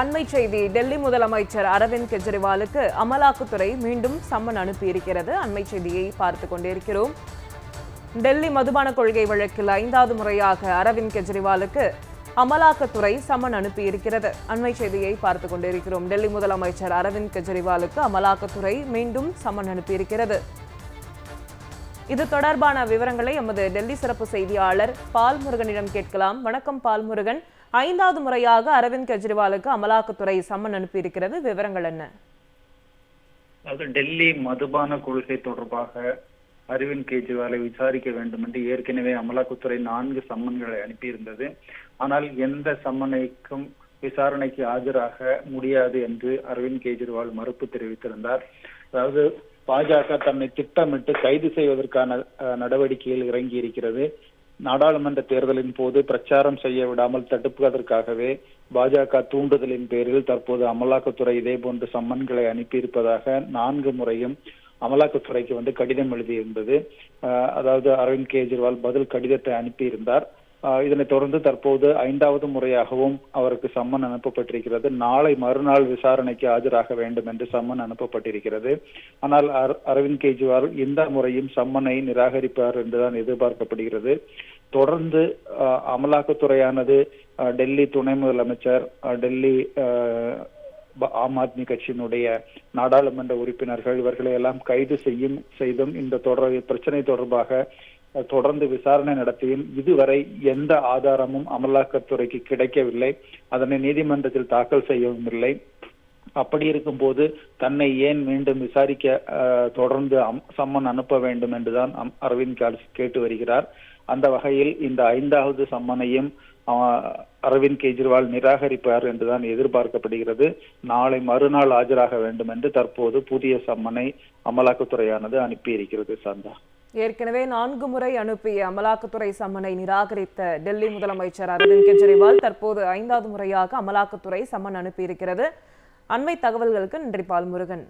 அண்மை செய்தி. டெல்லி முதலமைச்சர் அரவிந்த் கெஜ்ரிவாலுக்கு அமலாக்கத்துறை மீண்டும் சம்மன் அனுப்பியிருக்கிறது. அண்மை செய்தியை பார்த்து கொண்டிருக்கிறோம். டெல்லி மதுபான கொள்கை வழக்கில் ஐந்தாவது முறையாக அரவிந்த் கெஜ்ரிவாலுக்கு அமலாக்கத்துறை சம்மன் அனுப்பியிருக்கிறது. அண்மை செய்தியை பார்த்து கொண்டிருக்கிறோம். டெல்லி முதலமைச்சர் அரவிந்த் கெஜ்ரிவாலுக்கு அமலாக்கத்துறை மீண்டும் சம்மன் அனுப்பியிருக்கிறது. இது தொடர்பான விவரங்களை எமது டெல்லி சிறப்பு செய்தியாளர் பால்முருகனிடம் கேட்கலாம். வணக்கம் பால்முருகன். ஐந்தாவது முறையாக அரவிந்த் கெஜ்ரிவாலுக்கு அமலாக்கத்துறை சம்மன் அனுப்பியிருக்கிறது. விவரங்கள் என்ன? அதாவது டெல்லி மதுபான கொள்கை தொடர்பாக அரவிந்த் கெஜ்ரிவாலை விசாரிக்க வேண்டும் என்று ஏற்கனவே அமலாக்கத்துறை நான்கு சம்மன்களை அனுப்பியிருந்தது. ஆனால் எந்த சம்மனைக்கும் விசாரணைக்கு ஆஜராக முடியாது என்று அரவிந்த் கெஜ்ரிவால் மறுப்பு தெரிவித்திருந்தார். அதாவது பாஜக தன்னை திட்டமிட்டு கைது செய்வதற்கான நடவடிக்கையில் இறங்கி இருக்கிறது நாடாளுமன்ற தேர்தலின் போது பிரச்சாரம் செய்ய விடாமல் தடுப்பதற்காகவே பாஜக தூண்டுதலின் பேரில் தற்போது அமலாக்கத்துறை இதே போன்ற சம்மன்களை அனுப்பியிருப்பதாக நான்கு முறையும் அமலாக்கத்துறைக்கு வந்து கடிதம் எழுதியிருந்தது. அதாவது அரவிந்த் கெஜ்ரிவால் பதில் கடிதத்தை அனுப்பியிருந்தார். இதனைத் தொடர்ந்து தற்போது ஐந்தாவது முறையாகவும் அவருக்கு சம்மன் அனுப்பப்பட்டிருக்கிறது. நாளை மறுநாள் விசாரணைக்கு ஆஜராக வேண்டும் என்று சம்மன் அனுப்பப்பட்டிருக்கிறது. ஆனால் அரவிந்த் கெஜ்ரிவால் இந்த முறையும் சம்மனை நிராகரிப்பார் என்றுதான் எதிர்பார்க்கப்படுகிறது. தொடர்ந்து அமலாக்கத்துறையானது அஹ், டெல்லி துணை முதலமைச்சர் டெல்லி ஆம் ஆத்மி கட்சியினுடைய நாடாளுமன்ற உறுப்பினர்கள் இவர்களை எல்லாம் கைது செய்யும் செய்தும் இந்த தொடர் பிரச்சனை தொடர்பாக தொடர்ந்து விசாரணை நடத்தியும் இதுவரை எந்த ஆதாரமும் அமலாக்கத்துறைக்கு கிடைக்கவில்லை. அதனை நீதிமன்றத்தில் தாக்கல் செய்யவும் இல்லை. அப்படி இருக்கும்போது தன்னை ஏன் மீண்டும் விசாரிக்க தொடர்ந்து அம்- சம்மன் அனுப்ப வேண்டும் என்றுதான் அரவிந்த் கார்ஸ் கேட்டு வருகிறார். அந்த வகையில் இந்த ஐந்தாவது சம்மனையும் அஹ், அரவிந்த் கெஜ்ரிவால் நிராகரிப்பார் என்றுதான் எதிர்பார்க்கப்படுகிறது. நாளை மறுநாள் ஆஜராக வேண்டும் என்று தற்போது புதிய சம்மனை அமலாக்கத்துறையானது அனுப்பியிருக்கிறது சந்தா. ஏற்கனவே நான்கு முறை அனுப்பிய அமலாக்கத்துறை சம்மனை நிராகரித்த டெல்லி முதலமைச்சர் அரவிந்த் கெஜ்ரிவால் தற்போது ஐந்தாவது முறையாக அமலாக்கத்துறை சம்மன் அனுப்பியிருக்கிறது. அண்மை தகவல்களுக்கு நன்றி பால்முருகன்